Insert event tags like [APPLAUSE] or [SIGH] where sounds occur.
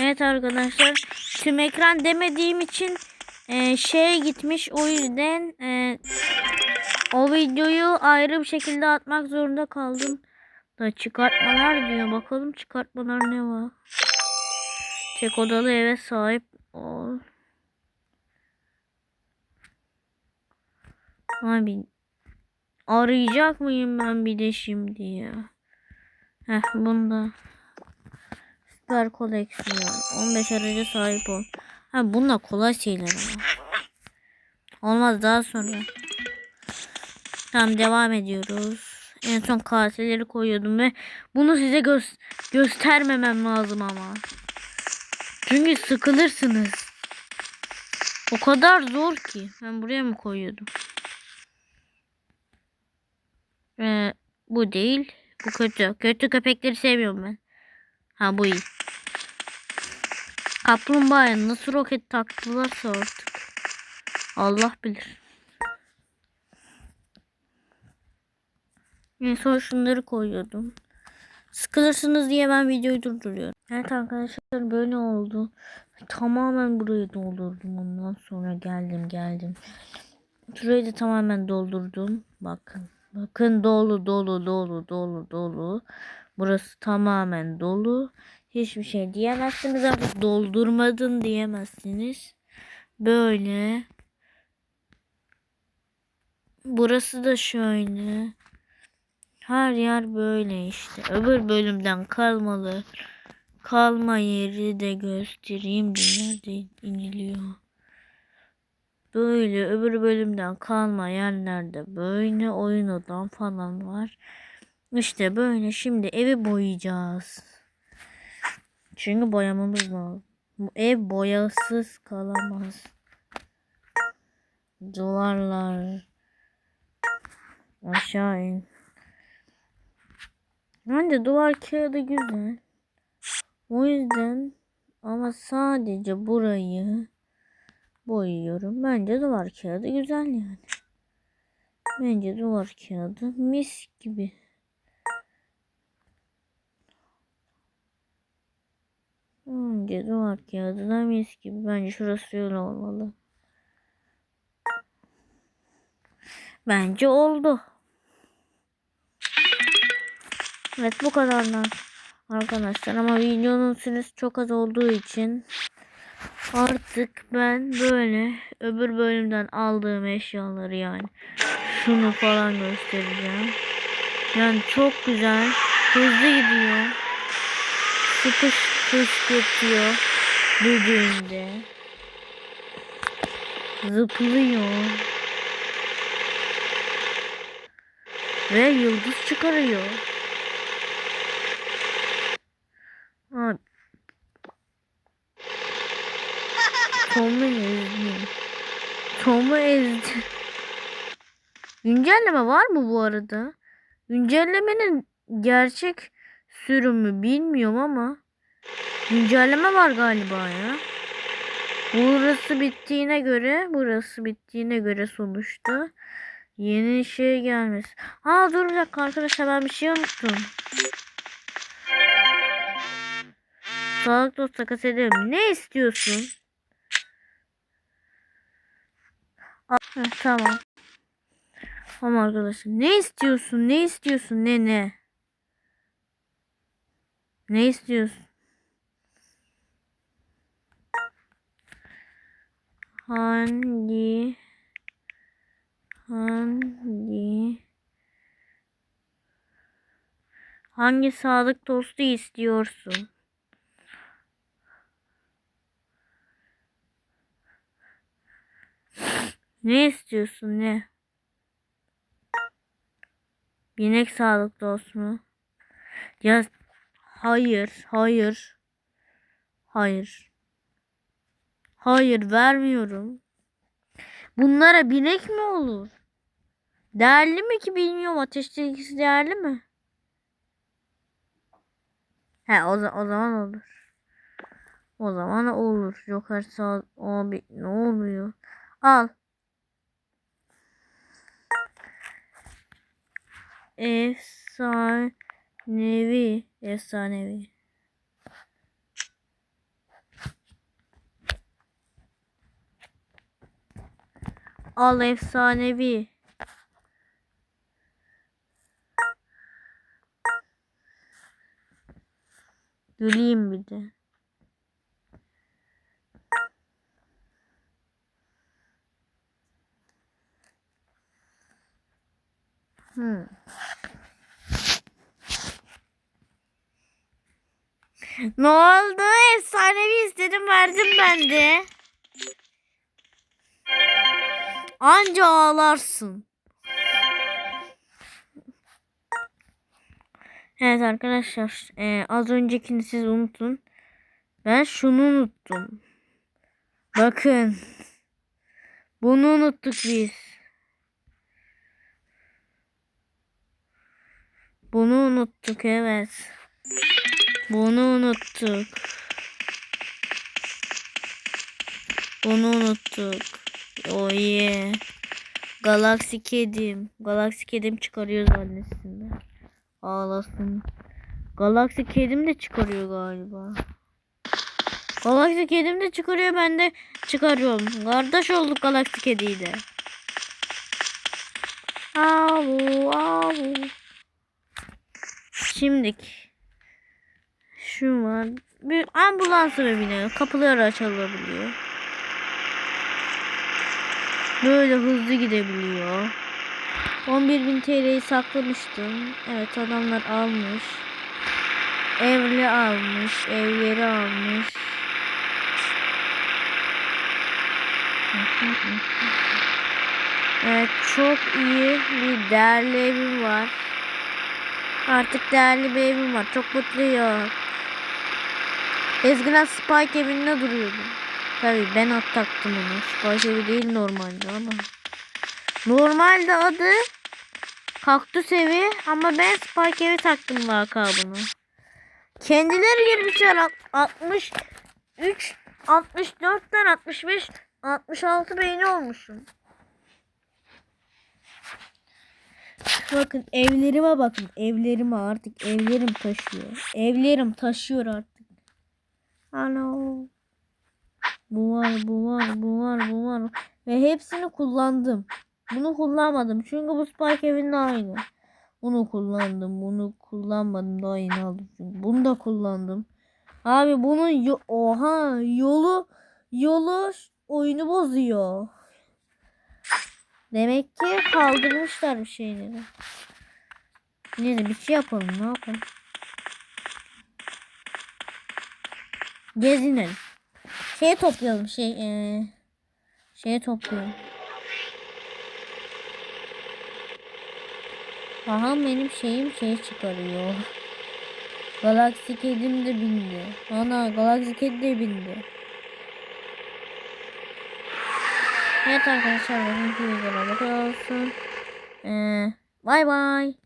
Evet arkadaşlar tüm ekran demediğim için e, şeye gitmiş o yüzden e, o videoyu ayrı bir şekilde atmak zorunda kaldım. Da çıkartmalar diyor. Bakalım çıkartmalar ne var. Tek odalı eve sahip ol. Abi arayacak mıyım ben bir de şimdi ya. Heh bunda. Süper koleksiyon. 15 araca sahip ol. Ha bunlar kolay şeyler ama. Olmaz daha sonra. Tamam devam ediyoruz. En son kaseleri koyuyordum ve bunu size gö- göstermemem lazım ama. Çünkü sıkılırsınız. O kadar zor ki. Ben buraya mı koyuyordum? Ee, bu değil. Bu kötü. Kötü köpekleri sevmiyorum ben. Ha bu iyi. Kaplumbağaya nasıl roket taktılarsa artık. Allah bilir. En son şunları koyuyordum. Sıkılırsınız diye ben videoyu durduruyorum. Evet arkadaşlar böyle oldu. Tamamen burayı doldurdum. Ondan sonra geldim geldim. Şurayı da tamamen doldurdum. Bakın. Bakın dolu dolu dolu dolu dolu. Burası tamamen dolu. Hiçbir şey diyemezsiniz artık doldurmadın diyemezsiniz. Böyle. Burası da şöyle. Her yer böyle işte. Öbür bölümden kalmalı. Kalma yeri de göstereyim. Nerede iniliyor? Böyle öbür bölümden kalma yerlerde böyle oyun odam falan var. İşte böyle şimdi evi boyayacağız. Çünkü boyamamız lazım. Bu ev boyasız kalamaz. Duvarlar aşağı in. Bence duvar kağıdı güzel. O yüzden ama sadece burayı boyuyorum. Bence duvar kağıdı güzel yani. Bence duvar kağıdı mis gibi. Bence duvar kağıdı da mis gibi. Bence şurası öyle olmalı. Bence oldu. Evet bu kadarlar arkadaşlar ama videonun süresi çok az olduğu için artık ben böyle öbür bölümden aldığım eşyaları yani şunu falan göstereceğim. Yani çok güzel hızlı gidiyor. Sıkış fışkırtıyor düdüğünde. Zıplıyor. Ve yıldız çıkarıyor. Tom'u ezdim. Tom'u ezdim. Güncelleme var mı bu arada? Güncellemenin gerçek sürümü bilmiyorum ama güncelleme var galiba ya. Burası bittiğine göre, burası bittiğine göre sonuçta yeni şey gelmesi. Ha dur bir dakika arkadaşlar ben bir şey unuttum. Sağlık dost takas edelim. Ne istiyorsun? Heh, tamam. Tamam arkadaşlar. Ne istiyorsun? Ne istiyorsun? Ne ne? Ne istiyorsun? Hangi hangi hangi sağlık tostu istiyorsun? [LAUGHS] Ne istiyorsun ne? Binek sağlık dost mu? Ya hayır, hayır. Hayır. Hayır vermiyorum. Bunlara binek mi olur? Değerli mi ki bilmiyorum. Ateş ikisi değerli mi? He o, o zaman olur. O zaman olur. Joker sağ abi ne oluyor? Al. Efsanevi. Efsanevi. Al efsanevi. Güleyim bir de. Hmm. Ne oldu? Efsanevi istedim verdim ben de. Anca ağlarsın. Evet arkadaşlar eee, az öncekini siz unutun. Ben şunu unuttum. Bakın. Bunu unuttuk biz. Bunu unuttuk evet. Bunu unuttuk. Bunu unuttuk. Oh yeah. Galaxy kedim. Galaxy kedim çıkarıyor annesinden. Ağlasın. Galaxy kedim de çıkarıyor galiba. Galaxy kedim de çıkarıyor ben de çıkarıyorum. Kardeş olduk Galaxy kediyle. Avu avu. Şimdik. Şu var. Bir ambulansa bir biniyor. Kapıları açılabiliyor. Böyle hızlı gidebiliyor. 11.000 TL'yi saklamıştım. Evet adamlar almış. Evli almış. Evleri almış. Evet çok iyi bir değerli evim var. Artık değerli bir evim var. Çok mutluyum. Eskiden Spike evinde duruyordum. Tabii ben at taktım onu. Evi değil normalde ama. Normalde adı Kaktüs evi ama ben Spike evi taktım lakabını. Kendileri girmişler alt- 63 64'ten 65 66 beğeni olmuşum. Bakın evlerime bakın. Evlerime artık evlerim taşıyor. Evlerim taşıyor artık. Alo. Bu var, bu var, bu var, bu var. Ve hepsini kullandım. Bunu kullanmadım. Çünkü bu Spike evinde aynı. Bunu kullandım. Bunu kullanmadım. Daha yeni aldım. Çünkü. Bunu da kullandım. Abi bunun yo- oha yolu yolu oyunu bozuyor. Demek ki kaldırmışlar bir şeyleri. Neyse bir şey yapalım ne yapalım. Gezinelim. Şey toplayalım şey eee şeye toplayalım. Aha benim şeyim şey çıkarıyor. Galaxy kedim de bindi. Ana Galaxy kedi de bindi. Evet arkadaşlar bugünkü videoda bu kadar olsun. Ee, bye bye.